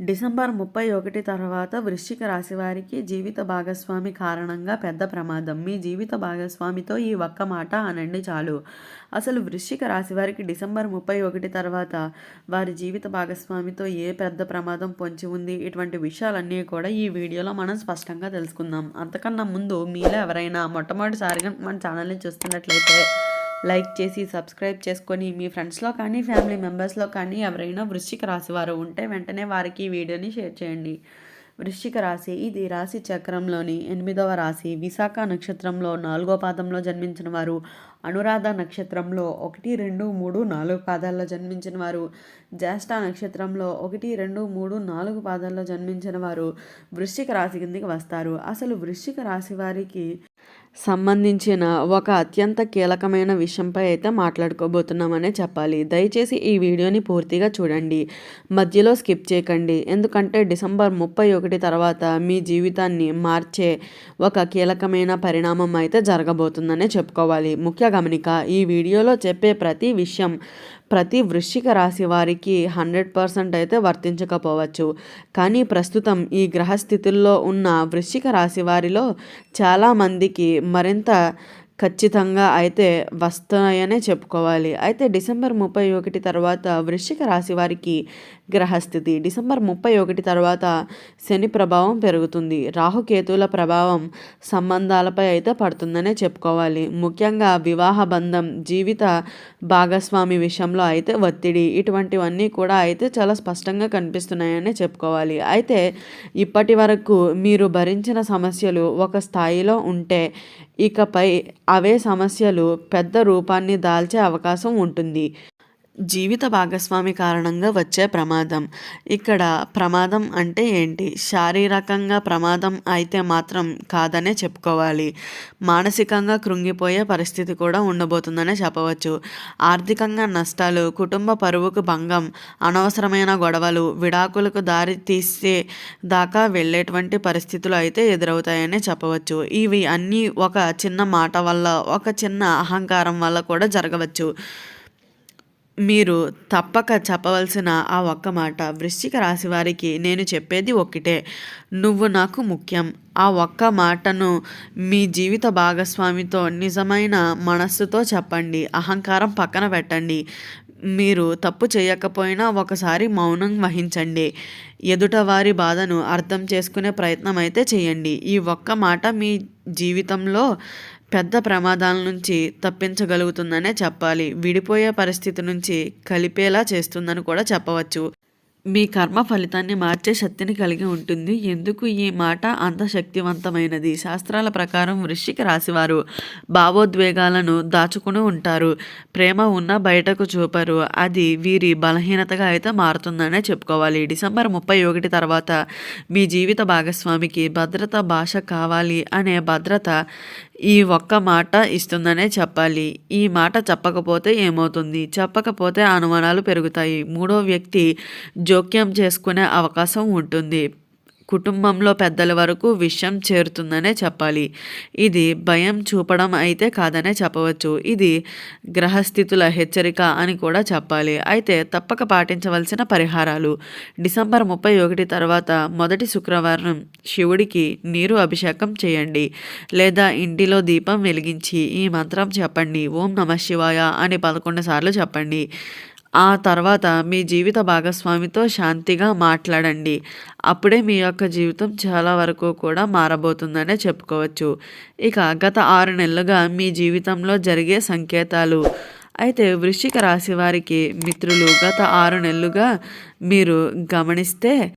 December ముప్పై ఒకటి తర్వాత వృశ్చిక రాశి వారికి జీవిత భాగస్వామి కారణంగా పెద్ద ప్రమాదం. మీ జీవిత భాగస్వామితో ఈ ఒక్క మాట అనండి చాలు. అసలు వృశ్చిక రాశి వారికి డిసెంబర్ ముప్పై ఒకటి తర్వాత వారి జీవిత భాగస్వామితో ఏ పెద్ద ప్రమాదం పొంచి ఉంది? ఇటువంటి విషయాలన్నీ కూడా ఈ వీడియోలో మనం స్పష్టంగా తెలుసుకుందాం. అంతకన్నా ముందు మీలో ఎవరైనా మొట్టమొదటిసారిగా మన ఛానల్ని చూస్తున్నట్లయితే లైక్ చేసి సబ్స్క్రైబ్ చేసుకొని మీ ఫ్రెండ్స్లో కానీ ఫ్యామిలీ మెంబర్స్లో కానీ ఎవరైనా వృశ్చిక రాశి వారు ఉంటే వెంటనే వారికి ఈ వీడియోని షేర్ చేయండి. వృశ్చిక రాశి ఇది రాశి చక్రంలోని ఎనిమిదవ రాశి. విశాఖ నక్షత్రంలో నాలుగో పాదంలో జన్మించిన వారు అనురాధ నక్షత్రంలో ఒకటి రెండు మూడు నాలుగు పాదాల్లో జన్మించిన వారు జ్యేష్ఠ నక్షత్రంలో ఒకటి రెండు మూడు నాలుగు పాదాల్లో జన్మించిన వారు వృశ్చిక రాశి కిందికి వస్తారు. అసలు వృశ్చిక రాశి వారికి సంబంధించిన ఒక అత్యంత కీలకమైన విషయంపై అయితే మాట్లాడుకోబోతున్నామనే చెప్పాలి. దయచేసి ఈ వీడియోని పూర్తిగా చూడండి. మధ్యలో స్కిప్ చేయకండి. ఎందుకంటే డిసెంబర్ ముప్పై ఒకటి తర్వాత మీ జీవితాన్ని మార్చే ఒక కీలకమైన పరిణామం అయితే జరగబోతుందనే చెప్పుకోవాలి. ముఖ్య గమనిక ఈ వీడియోలో చెప్పే ప్రతి విషయం ప్రతి వృశ్చిక రాశి వారికి హండ్రెడ్ పర్సెంట్ అయితే వర్తించకపోవచ్చు. కానీ ప్రస్తుతం ఈ గ్రహస్థితుల్లో ఉన్న వృశ్చిక రాశి వారిలో చాలామందికి మరింత ఖచ్చితంగా అయితే వస్తాయనే చెప్పుకోవాలి. అయితే డిసెంబర్ ముప్పై ఒకటి తర్వాత వృశ్చిక రాశి వారికి గ్రహస్థితి. డిసెంబర్ ముప్పై ఒకటి తర్వాత శని ప్రభావం పెరుగుతుంది. రాహుకేతువుల ప్రభావం సంబంధాలపై అయితే పడుతుందనే చెప్పుకోవాలి. ముఖ్యంగా వివాహ బంధం జీవిత భాగస్వామి విషయంలో అయితే ఒత్తిడి ఇటువంటివన్నీ కూడా అయితే చాలా స్పష్టంగా కనిపిస్తున్నాయనే చెప్పుకోవాలి. అయితే ఇప్పటి వరకు మీరు భరించిన సమస్యలు ఒక స్థాయిలో ఉంటే ఇకపై అవే సమస్యలు పెద్ద రూపాన్ని దాల్చే అవకాశం ఉంటుంది. జీవిత భాగస్వామి కారణంగా వచ్చే ప్రమాదం. ఇక్కడ ప్రమాదం అంటే ఏంటి? శారీరకంగా ప్రమాదం అయితే మాత్రం కాదనే చెప్పుకోవాలి. మానసికంగా కృంగిపోయే పరిస్థితి కూడా ఉండబోతుందనే చెప్పవచ్చు. ఆర్థికంగా నష్టాలు కుటుంబ పరువుకు భంగం అనవసరమైన గొడవలు విడాకులకు దారి తీసే దాకా వెళ్ళేటువంటి పరిస్థితులు అయితే ఎదురవుతాయనే చెప్పవచ్చు. ఇవి అన్నీ ఒక చిన్న మాట వల్ల ఒక చిన్న అహంకారం వల్ల కూడా జరగవచ్చు. మీరు తప్పక చెప్పవలసిన ఆ ఒక్క మాట వృశ్చిక రాశి వారికి నేను చెప్పేది ఒక్కటే. నువ్వు నాకు ముఖ్యం. ఆ ఒక్క మాటను మీ జీవిత భాగస్వామితో నిజమైన మనస్సుతో చెప్పండి. అహంకారం పక్కన పెట్టండి. మీరు తప్పు చేయకపోయినా ఒకసారి మౌనం వహించండి. ఎదుట వారి బాధను అర్థం చేసుకునే ప్రయత్నం అయితే చేయండి. ఈ ఒక్క మాట మీ జీవితంలో పెద్ద ప్రమాదాల నుంచి తప్పించగలుగుతుందనే చెప్పాలి. విడిపోయే పరిస్థితి నుంచి కలిపేలా చేస్తుందని కూడా చెప్పవచ్చు. మీ కర్మ ఫలితాన్ని మార్చే శక్తిని కలిగి ఉంటుంది. ఎందుకు ఈ మాట? అంత శక్తివంతమైనది. శాస్త్రాల ప్రకారం వృష్టికి రాశివారు భావోద్వేగాలను దాచుకుని ఉంటారు. ప్రేమ ఉన్న బయటకు చూపరు. అది వీరి బలహీనతగా అయితే మారుతుందనే చెప్పుకోవాలి. డిసెంబర్ ముప్పై ఒకటి తర్వాత మీ జీవిత భాగస్వామికి భద్రత భాష కావాలి అనే భద్రత ఈ ఒక్క మాట ఇస్తుందనే చెప్పాలి. ఈ మాట చెప్పకపోతే ఏమవుతుంది? చెప్పకపోతే అనుమానాలు పెరుగుతాయి. మూడో వ్యక్తి జోక్యం చేసుకునే అవకాశం ఉంటుంది. కుటుంబంలో పెద్దల వరకు విషయం చేరుతుందనే చెప్పాలి. ఇది భయం చూపడం అయితే కాదనే చెప్పవచ్చు. ఇది గ్రహస్థితుల హెచ్చరిక అని కూడా చెప్పాలి. అయితే తప్పక పాటించవలసిన పరిహారాలు. డిసెంబర్ ముప్పై ఒకటి తర్వాత మొదటి శుక్రవారం శివుడికి నీరు అభిషేకం చేయండి. లేదా ఇంటిలో దీపం వెలిగించి ఈ మంత్రం చెప్పండి. ఓం నమ శివాయ అని పదకొండు సార్లు చెప్పండి. ఆ తర్వాత మీ జీవిత భాగస్వామితో శాంతిగా మాట్లాడండి. అప్పుడే మీ యొక్క జీవితం చాలా వరకు కూడా మారబోతుందనే చెప్పుకోవచ్చు. ఇక గత ఆరు నెలలుగా మీ జీవితంలో జరిగే సంకేతాలు. అయితే వృశ్చిక రాశి వారికి మిత్రులు గత ఆరు నెలలుగా మీరు గమనిస్తే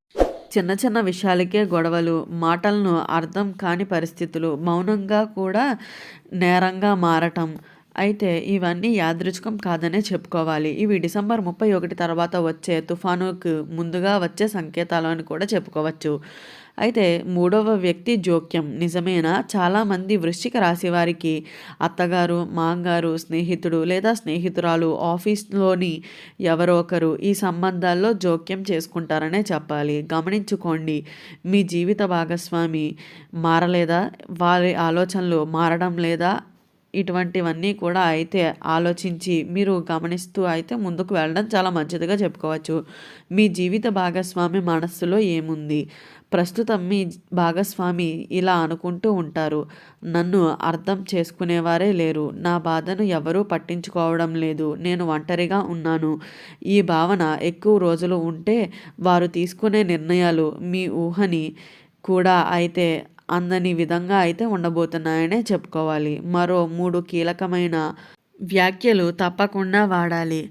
చిన్న చిన్న విషయాలకే గొడవలు మాటలను అర్థం కాని పరిస్థితులు మౌనంగా కూడా నేరంగా మారటం అయితే ఇవన్నీ యాదృచ్ఛికం కాదనే చెప్పుకోవాలి. ఇవి డిసెంబర్ ముప్పై ఒకటి తర్వాత వచ్చే తుఫానుకు ముందుగా వచ్చే సంకేతాలు అని కూడా చెప్పుకోవచ్చు. అయితే మూడవ వ్యక్తి జోక్యం నిజమేనా? చాలామంది వృశ్చిక రాశి వారికి అత్తగారు మాంగారు స్నేహితుడు లేదా స్నేహితురాలు ఆఫీస్లోని ఎవరో ఒకరు ఈ సంబంధాల్లో జోక్యం చేసుకుంటారనే చెప్పాలి. గమనించుకోండి మీ జీవిత భాగస్వామి మారలేదా? వారి ఆలోచనలు మారడం లేదా? ఇటువంటివన్నీ కూడా అయితే ఆలోచించి మీరు గమనిస్తూ అయితే ముందుకు వెళ్ళడం చాలా మంచిదిగా చెప్పుకోవచ్చు. మీ జీవిత భాగస్వామి మనస్సులో ఏముంది? ప్రస్తుతం మీ భాగస్వామి ఇలా అనుకుంటూ ఉంటారు. నన్ను అర్థం చేసుకునేవారే లేరు. నా బాధను ఎవరూ పట్టించుకోవడం లేదు. నేను ఒంటరిగా ఉన్నాను. ఈ భావన ఎక్కువ రోజులు ఉంటే వారు తీసుకునే నిర్ణయాలు మీ ఊహని కూడా అయితే అందని విధంగా అయితే ఉండబోతున్నాయనే చెప్పుకోవాలి. మరో మూడు కీలకమైన వ్యాఖ్యలు తప్పకుండా వాడాలి.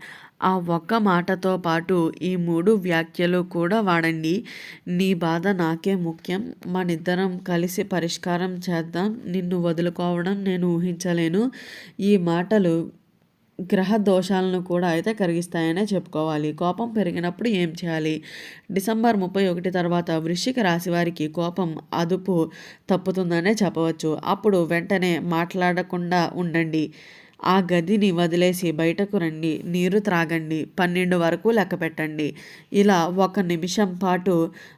ఆ ఒక్క మాటతో పాటు ఈ మూడు వ్యాఖ్యలు కూడా వాడండి. నీ బాధ నాకే ముఖ్యం. మనిద్దరం కలిసి పరిష్కారం చేద్దాం. నిన్ను వదులుకోవడం నేను ఊహించలేను. ఈ మాటలు గ్రహ దోషాలను కూడా అయితే కరిగిస్తాయనే చెప్పుకోవాలి. కోపం పెరిగినప్పుడు ఏం చేయాలి? డిసెంబర్ ముప్పై ఒకటి తర్వాత వృశ్చిక రాశి వారికి కోపం అదుపు తప్పుతుందనే చెప్పవచ్చు. అప్పుడు వెంటనే మాట్లాడకుండా ఉండండి. ఆ గదిని వదిలేసి బయటకు రండి. నీరు త్రాగండి. పన్నెండు వరకు లెక్క పెట్టండి. ఇలా ఒక నిమిషం పాటు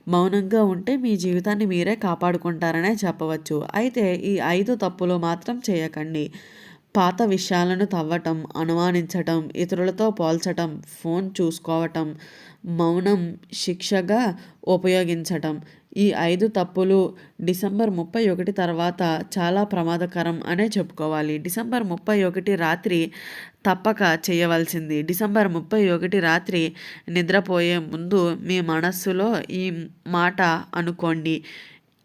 మౌనంగా ఉంటే మీ జీవితాన్ని మీరే కాపాడుకుంటారనే చెప్పవచ్చు. అయితే ఈ ఐదు తప్పులు మాత్రం చేయకండి. పాత విషయాలను తవ్వటం అనుమానించటం ఇతరులతో పోల్చటం ఫోన్ చూసుకోవటం మౌనం శిక్షగా ఉపయోగించటం. ఈ ఐదు తప్పులు డిసెంబర్ ముప్పై ఒకటి తర్వాత చాలా ప్రమాదకరం అనే చెప్పుకోవాలి. డిసెంబర్ ముప్పై ఒకటి రాత్రి తప్పక చేయవలసింది. డిసెంబర్ ముప్పై ఒకటి రాత్రి నిద్రపోయే ముందు మీ మనస్సులో ఈ మాట అనుకోండి.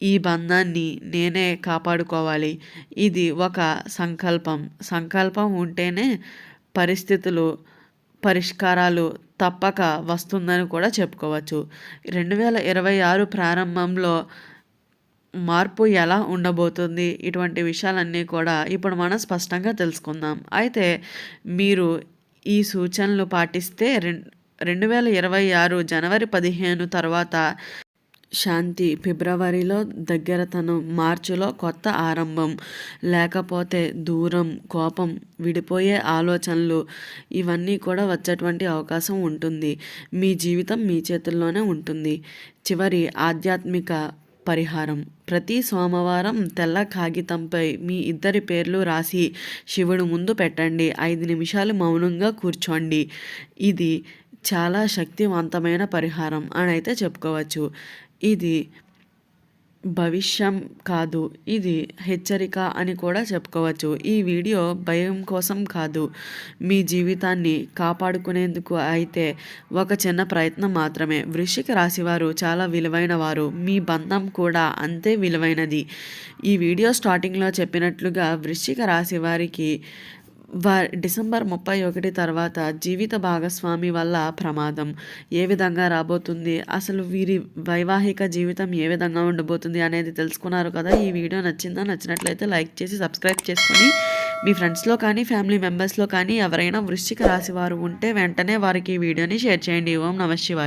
ఈ బంధాన్ని నేనే కాపాడుకోవాలి. ఇది ఒక సంకల్పం. సంకల్పం ఉంటేనే పరిస్థితులు పరిష్కారాలు తప్పక వస్తుందని కూడా చెప్పుకోవచ్చు. రెండు వేల ఇరవై ఆరు ప్రారంభంలో మార్పు ఎలా ఉండబోతుంది? ఇటువంటి విషయాలన్నీ కూడా ఇప్పుడు మనం స్పష్టంగా తెలుసుకుందాం. అయితే మీరు ఈ సూచనలు పాటిస్తే రెండు రెండు వేల ఇరవై ఆరు జనవరి పదిహేను తర్వాత శాంతి ఫిబ్రవరిలో దగ్గరతనం మార్చిలో కొత్త ఆరంభం లేకపోతే దూరం కోపం విడిపోయే ఆలోచనలు ఇవన్నీ కూడా వచ్చేటువంటి అవకాశం ఉంటుంది. మీ జీవితం మీ చేతుల్లోనే ఉంటుంది. చివరి ఆధ్యాత్మిక పరిహారం. ప్రతి సోమవారం తెల్ల కాగితంపై మీ ఇద్దరి పేర్లు రాసి శివుడు ముందు పెట్టండి. ఐదు నిమిషాలు మౌనంగా కూర్చోండి. ఇది చాలా శక్తివంతమైన పరిహారం అని అయితే చెప్పుకోవచ్చు. ఇది భవిష్యం కాదు ఇది హెచ్చరిక అని కూడా చెప్పుకోవచ్చు. ఈ వీడియో భయం కోసం కాదు మీ జీవితాన్ని కాపాడుకునేందుకు అయితే ఒక చిన్న ప్రయత్నం మాత్రమే. వృషిక రాశివారు చాలా విలువైన వారు మీ బంధం కూడా అంతే విలువైనది. ఈ వీడియో స్టార్టింగ్లో చెప్పినట్లుగా వృశ్చిక రాశి వారికి వా డిసెంబర్ ముప్పై ఒకటి తర్వాత జీవిత భాగస్వామి వల్ల ప్రమాదం. ఏ విధంగా రాబోతుంది? అసలు వీరి వైవాహిక జీవితం ఏ విధంగా ఉండబోతుంది అనేది తెలుసుకున్నారు కదా? ఈ వీడియో నచ్చిందా? నచ్చినట్లయితే లైక్ చేసి సబ్స్క్రైబ్ చేసుకొని మీ ఫ్రెండ్స్లో కానీ ఫ్యామిలీ మెంబర్స్లో కానీ ఎవరైనా వృశ్చిక రాశి వారు ఉంటే వెంటనే వారికి ఈ వీడియోని షేర్ చేయండి. ఓం నమ శివాయ.